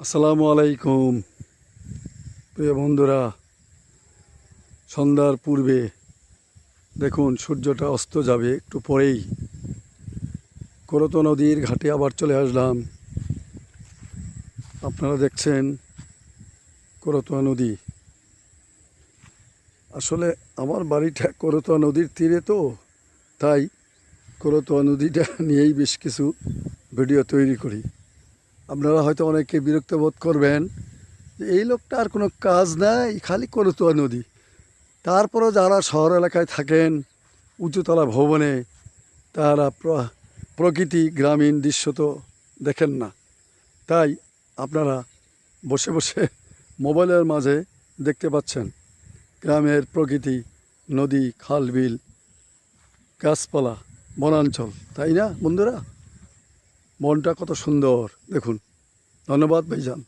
আসসালামু আলাইকুম। প্রিয় বন্ধুরা, সন্ধ্যার পূর্বে দেখুন, সূর্যটা অস্ত যাবে একটু পরেই। করত নদীর ঘাটে আবার চলে আসলাম। আপনারা দেখছেন করতোয়া নদী। আসলে আমার বাড়িটা করতোয়া নদীর তীরে তো, তাই করতোয়া নদীটা নিয়েই বেশ কিছু ভিডিও তৈরি করি। আপনারা হয়তো অনেকে বিরক্ত বোধ করবেন যে এই লোকটা আর কোনো কাজ নাই, খালি করতোয়া নদী। তারপরও যারা শহর এলাকায় থাকেন উঁচুতলা ভবনে, তারা প্রকৃতি গ্রামীণ দৃশ্য তো দেখেন না। তাই আপনারা বসে বসে মোবাইলের মাঝে দেখতে পাচ্ছেন গ্রামের প্রকৃতি, নদী খাল বিল গাছপালা, বনাঞ্চল, তাই না বন্ধুরা? মনটা কত সুন্দর, দেখুন। ধন্যবাদ ভাইজান।